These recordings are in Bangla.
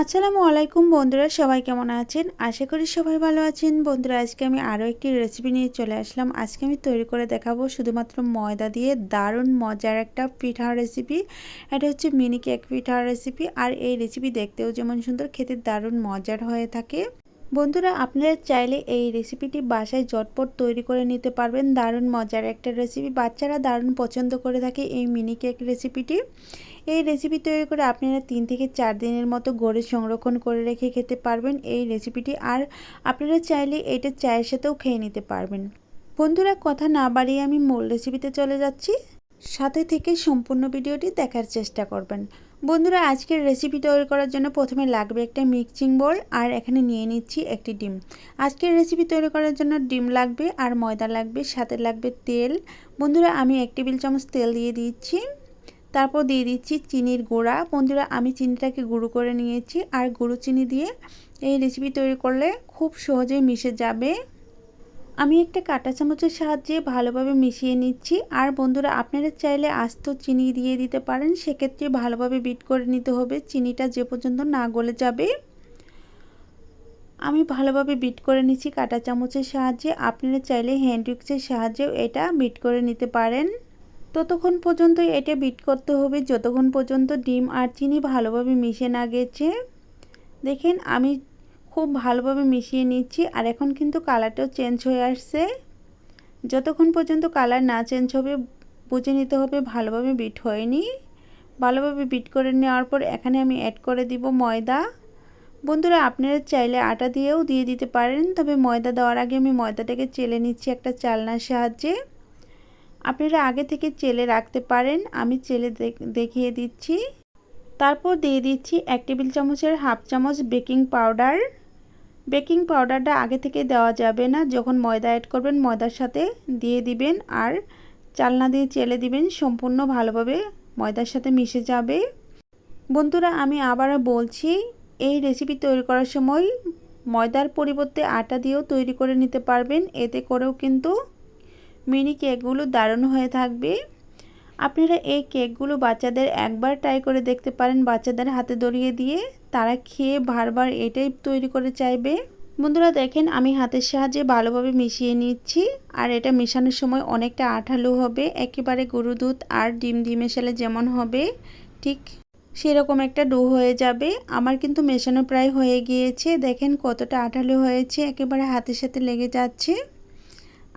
আসসালামু আলাইকুম বন্ধুরা, সবাই কেমন আছেন? আশা করি সবাই ভালো আছেন। বন্ধুরা, আজকে আমি আরও একটি রেসিপি নিয়ে চলে আসলাম। আজকে আমি তৈরি করে দেখাবো শুধুমাত্র ময়দা দিয়ে দারুণ মজার একটা পিঠার রেসিপি এটা হচ্ছে মিনি কেক পিঠার রেসিপি আর এই রেসিপি দেখতেও যেমন সুন্দর, খেতে দারুণ মজার হয়ে থাকে। বন্ধুরা, আপনারা চাইলে এই রেসিপিটি বাসায় জটপট তৈরি করে নিতে পারবেন। দারুণ মজার একটা রেসিপি বাচ্চারা দারুণ পছন্দ করে থাকে এই মিনি কেক রেসিপিটি এই রেসিপি তৈরি করে আপনারা তিন থেকে চার দিনের মতো গড়ে সংরক্ষণ করে রেখে খেতে পারবেন এই রেসিপিটি আর আপনারা চাইলে এটা চায়ের সাথেও খেয়ে নিতে পারবেন। বন্ধুরা, কথা না বাড়িয়ে আমি মূল রেসিপিতে চলে যাচ্ছি। সাথে থেকে সম্পূর্ণ ভিডিওটি দেখার চেষ্টা করবেন। বন্ধুরা, আজকের রেসিপি তৈরি করার জন্য প্রথমে লাগবে একটা মিক্সিং বোল আর এখানে নিয়ে নিচ্ছি একটি ডিম। আজকের রেসিপি তৈরি করার জন্য ডিম লাগবে, আর ময়দা লাগবে, সাথে লাগবে তেল। বন্ধুরা, আমি এক টেবিল চামচ তেল দিয়ে দিচ্ছি। তারপর দিয়ে দিচ্ছি চিনির গুঁড়া। বন্ধুরা, আমি চিনিটাকে গুঁড়ো করে নিয়েছি আর গুঁড়ো চিনি দিয়ে এই রেসিপি তৈরি করলে খুব সহজেই মিশে যাবে। আমি একটা কাঁটা চামচের সাহায্যে ভালোভাবে মিশিয়ে নিচ্ছি। আর বন্ধুরা, আপনারা চাইলে আস্ত চিনি দিয়ে দিতে পারেন। সেক্ষেত্রে ভালোভাবে বিট করে নিতে হবে। চিনিটা যে পর্যন্ত না গলে যাবে। আমি ভালোভাবে বিট করে নিচ্ছি কাঁটা চামচের সাহায্যে। আপনারা চাইলে হ্যান্ড উইক্সের সাহায্যেও এটা বিট করে নিতে পারেন। ততক্ষণ পর্যন্ত এটা বিট করতে হবে, যতক্ষণ পর্যন্ত ডিম আর চিনি ভালোভাবে মিশে না গেছে। দেখেন, আমি খুব ভালোভাবে মিশিয়ে নিচ্ছি আর এখন কিন্তু কালারটাও চেঞ্জ হয়ে আসছে। যতক্ষণ পর্যন্ত কালার না চেঞ্জ হবে, বুঝে নিতে হবে ভালোভাবে বিট হয়নি। ভালোভাবে বিট করে নেওয়ার পর এখানে আমি অ্যাড করে দিব ময়দা। বন্ধুরা, আপনারা চাইলে আটা দিয়েও দিয়ে দিতে পারেন, তবে ময়দা দেওয়ার আগে আমি ময়দাটাকে চেলে নিচ্ছি একটা চালনার সাহায্যে। আপনারা আগে থেকে চেলে রাখতে পারেন। আমি চেলে দেখিয়ে দিচ্ছি। তারপর দিয়ে দিচ্ছি এক টেবিল চামচের হাফ চামচ বেকিং পাউডার। বেকিং পাউডারটা আগে থেকে দেওয়া যাবে না। যখন ময়দা অ্যাড করবেন, ময়দার সাথে দিয়ে দিবেন আর চালনা দিয়ে চেলে দিবেন। সম্পূর্ণ ভালোভাবে ময়দার সাথে মিশে যাবে। বন্ধুরা, আমি আবারও বলছি, এই রেসিপি তৈরি করার সময় ময়দার পরিবর্তে আটা দিয়েও তৈরি করে নিতে পারবেন। এতে করেও কিন্তু মিনি কেকগুলো দারুণ হয়ে থাকবে। আপনারা এই কেকগুলো বাচ্চাদের একবার ট্রাই করে দেখতে পারেন, বাচ্চাদের হাতে দড়িয়ে দিয়ে। তারা খেয়ে বারবার এটাই তৈরি করে চাইবে। বন্ধুরা দেখেন, আমি হাতের সাহায্যে ভালোভাবে মিশিয়ে নিচ্ছি। আর এটা মেশানোর সময় অনেকটা আঠালো হবে। একেবারে গরু দুধ আর ডিম ডিম মেশালে যেমন হবে, ঠিক সেরকম একটা ডো হয়ে যাবে। আমার কিন্তু মেশানো প্রায় হয়ে গিয়েছে। দেখেন কতটা আঠালো হয়েছে, একেবারে হাতের সাথে লেগে যাচ্ছে।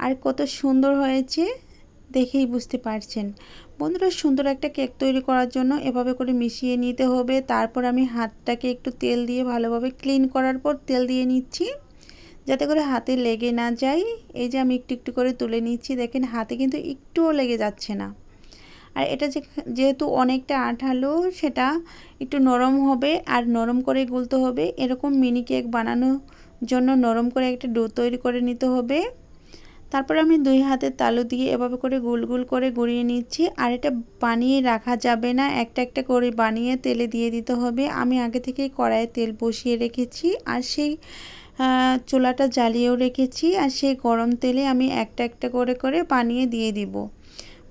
আর কত সুন্দর হয়েছে দেখেই বুঝতে পারছেন। বন্ধুরা, সুন্দর একটা কেক তৈরি করার জন্য এভাবে করে মিশিয়ে নিতে হবে। তারপর আমি হাতটাকে একটু তেল দিয়ে ভালোভাবে ক্লিন করার পর তেল দিয়ে নিচ্ছি, যাতে করে হাতে লেগে না যায়। এই যে আমি একটু একটু করে তুলে নিচ্ছি, দেখেন হাতে কিন্তু একটুও লেগে যাচ্ছে না। আর এটা যেহেতু অনেকটা আঠালো, সেটা একটু নরম হবে আর নরম করে গুলতে হবে। এরকম মিনি কেক বানানোর জন্য নরম করে একটা ডো তৈরি করে নিতে হবে। তারপর আমি দুই হাতের তালু দিয়ে এভাবে করে গুল গুল করে গড়িয়ে নিচ্ছি। আর এটা বানিয়ে রাখা যাবে না। একটা একটা করে বানিয়ে তেলে দিয়ে দিতে হবে। আমি আগে থেকে কড়াইয়ে তেল বসিয়ে রেখেছি। আর সেই চুলাটা জ্বালিয়েও রেখেছি। আর সেই গরম তেলে আমি একটা একটা করে করে বানিয়ে দিয়ে দিব।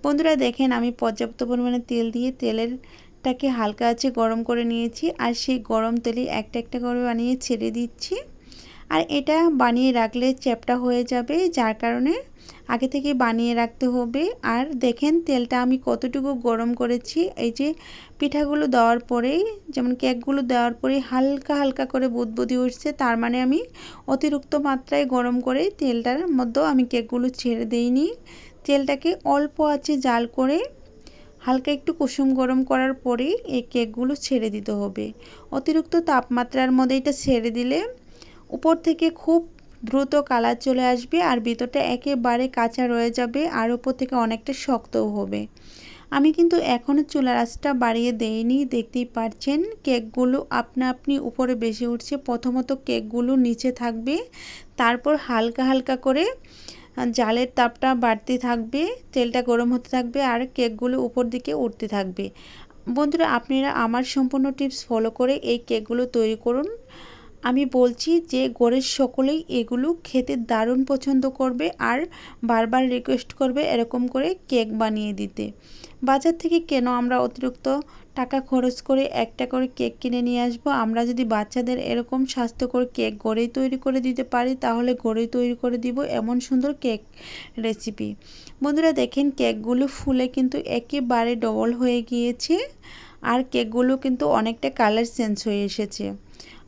বন্ধুরা দেখেন, আমি পর্যাপ্ত পরিমাণে তেল দিয়ে তেলের তেলেরটাকে হালকা আছে গরম করে নিয়েছি। আর সেই গরম তেলে একটা একটা করে বানিয়ে ছেড়ে দিচ্ছি। আর এটা বানিয়ে রাখলে চ্যাপটা হয়ে যাবে, যার কারণে আগে থেকে বানিয়ে রাখতে হবে। আর দেখেন তেলটা আমি কতটুকু গরম করেছি। এই যে পিঠাগুলো দেওয়ার পরেই যেমন কেকগুলো দেওয়ার পরেই হালকা হালকা করে বুদবুদি উঠছে, তার মানে আমি অতিরিক্ত মাত্রায় গরম করে তেলটার মধ্যেও আমি কেকগুলো ছেড়ে দিইনি। তেলটাকে অল্প আছে জাল করে হালকা একটু কুসুম গরম করার পরেই এই কেকগুলো ছেড়ে দিতে হবে। অতিরিক্ত তাপমাত্রার মধ্যে এটা ছেড়ে দিলে উপর থেকে খুব দ্রুত কালার চলে আসবে আর ভিতরটা একেবারে কাঁচা রয়ে যাবে আর উপর থেকে অনেকটা শক্তও হবে। আমি কিন্তু এখনও চুলার আঁচটা বাড়িয়ে দেইনি, দেখতেই পাচ্ছেন কেকগুলো আপনা আপনি উপরে বেশি উঠছে। প্রথমত কেকগুলো নিচে থাকবে, তারপর হালকা হালকা করে জালের তাপটা বাড়তে থাকবে, তেলটা গরম হতে থাকবে আর কেকগুলো উপর দিকে উঠতে থাকবে। বন্ধুরা, আপনারা আমার সম্পূর্ণ টিপস ফলো করে এই কেকগুলো তৈরি করুন। আমি বলছি যে গড়ের সকলেই এগুলো খেতে দারুণ পছন্দ করবে আর বারবার রিকোয়েস্ট করবে এরকম করে কেক বানিয়ে দিতে। বাজার থেকে কেন আমরা অতিরিক্ত টাকা খরচ করে একটা করে কেক কিনে নিয়ে আসব? আমরা যদি বাচ্চাদের এরকম স্বাস্থ্যকর কেক গড়েই তৈরি করে দিতে পারি, তাহলে গড়েই তৈরি করে দিব এমন সুন্দর কেক রেসিপি বন্ধুরা, দেখেন কেকগুলো ফুলে কিন্তু একেবারে ডবল হয়ে গিয়েছে, আর কেকগুলো কিন্তু অনেকটা কালার চেঞ্জ হয়ে এসেছে।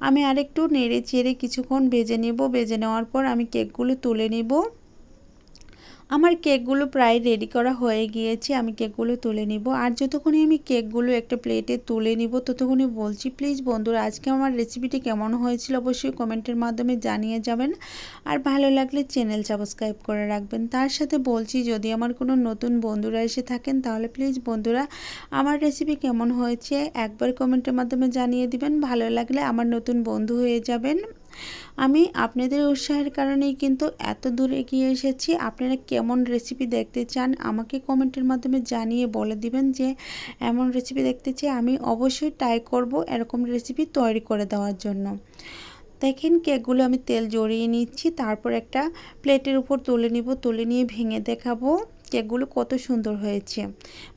আমি আরেকটু নেড়ে চেড়ে কিছুক্ষণ ভেজে নেব। ভেজে নেওয়ার পর আমি কেকগুলো তুলে নেব। আমার কেকগুলো প্রায় রেডি করা হয়ে গিয়েছে, আমি কেকগুলো তুলে নিব। আর যতক্ষণই আমি কেকগুলো একটা প্লেটে তুলে নিব ততক্ষণই বলছি প্লিজ বন্ধুরা, আজকে আমার রেসিপিটি কেমন হয়েছিল অবশ্যই কমেন্টের মাধ্যমে জানিয়ে যাবেন। আর ভালো লাগলে চ্যানেল সাবস্ক্রাইব করে রাখবেন। তার সাথে বলছি, যদি আমার কোনো নতুন বন্ধুরা এসে থাকেন, তাহলে প্লিজ বন্ধুরা, আমার রেসিপি কেমন হয়েছে একবার কমেন্টের মাধ্যমে জানিয়ে দিবেন। ভালো লাগলে আমার নতুন বন্ধু হয়ে যাবেন। আমি আপনাদের উৎসাহের কারণেই কিন্তু এত দূর এগিয়ে এসেছি। আপনারা কেমন রেসিপি দেখতে চান আমাকে কমেন্টের মাধ্যমে জানিয়ে বলে দিবেন যে এমন রেসিপি দেখতে চাই। আমি অবশ্যই ট্রাই করব এরকম রেসিপি তৈরি করে দেওয়ার জন্য। দেখেন কেকগুলো আমি তেল জড়িয়ে নিচ্ছি, তারপর একটা প্লেটের উপর তুলে নিব, তুলে নিয়ে ভেঙে দেখাবো কেকগুলো কত সুন্দর হয়েছে।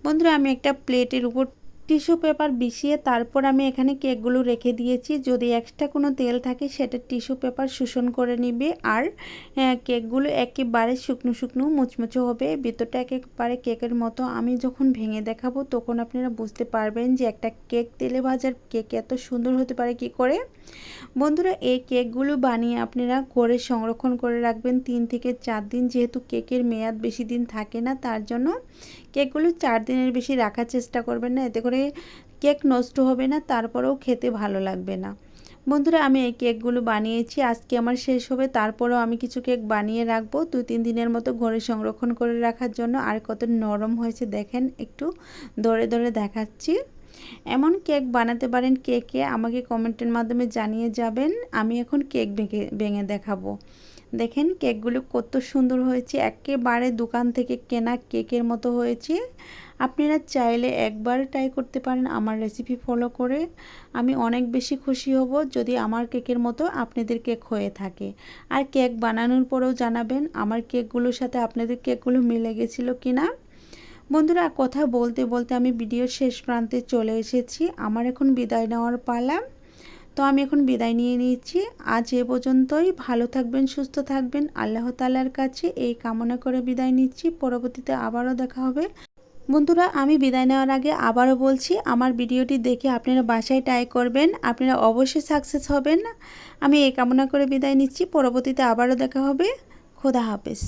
বন্ধুরা, আমি একটা প্লেটের উপর টিস্যু পেপার বিছিয়ে তারপর আমি এখানে কেকগুলো রেখে দিয়েছি। যদি এক্সট্রা কোনো তেল থাকে, সেটা টিস্যু পেপার শোষণ করে নিবে আর কেকগুলো একেবারে শুকনো শুকনো মুচমুচো হবে। ভিতরটা একেবারে কেকের মতো। আমি যখন ভেঙে দেখাবো, তখন আপনারা বুঝতে পারবেন যে একটা কেক, তেলে ভাজার কেক এত সুন্দর হতে পারে কি করে। বন্ধুরা, এই কেকগুলো বানিয়ে আপনারা করে সংরক্ষণ করে রাখবেন। তিন থেকে চার দিন যেহেতু কেকের মেয়াদ বেশি দিন থাকে না, তার জন্য কেকগুলো চার দিনের বেশি রাখার চেষ্টা করবেন না, এতে করে কেক নষ্ট হবে না, তারপরেও খেতে ভালো লাগবে না। বন্ধুরা, আমি এই কেকগুলো বানিয়েছি, আজকে আমার শেষ হবে, তারপরেও আমি কিছু কেক বানিয়ে রাখব দু তিন দিনের মতো ঘরে সংরক্ষণ করে রাখার জন্য, আর কত নরম হয়েছে দেখেন, একটু ধরে ধরে দেখাচ্ছি। এমন কেক বানাতে পারেন কেকে আমাকে কমেন্টের মাধ্যমে জানিয়ে যাবেন, আমি এখন কেক ভেঙে ভেঙে দেখাবো। দেখেন কেকগুলো কত সুন্দর হয়েছে, একেবারে দোকান থেকে কেনা কেকের মতো হয়েছে। আপনারা চাইলে একবার ট্রাই করতে পারেন আমার রেসিপি ফলো করে। আমি অনেক বেশি খুশি হব যদি আমার কেকের মতো আপনাদের কেক হয়ে থাকে। আর কেক বানানোর পরেও জানাবেন আমার কেকগুলোর সাথে আপনাদের কেকগুলো মিলে গেছিল কি না বন্ধুরা, কথা বলতে বলতে আমি ভিডিওর শেষ প্রান্তে চলে এসেছি। আমার এখন বিদায় নেওয়ার পালা। তো আমি এখন বিদায় নিয়ে নিচ্ছি। আজ এ পর্যন্তই। ভালো থাকবেন, সুস্থ থাকবেন। আল্লাহ তালার কাছে এই কামনা করে বিদায় নিচ্ছি। পরবর্তীতে আবারও দেখা হবে। বন্ধুরা, আমি বিদায় নেওয়ার আগে আবারও বলছি, আমার ভিডিওটি দেখে আপনারা বাসায় ট্রাই করবেন। আপনারা অবশ্যই সাকসেস হবেন। আমি এই কামনা করে বিদায় নিচ্ছি। পরবর্তীতে আবারও দেখা হবে। খোদা হাফেজ।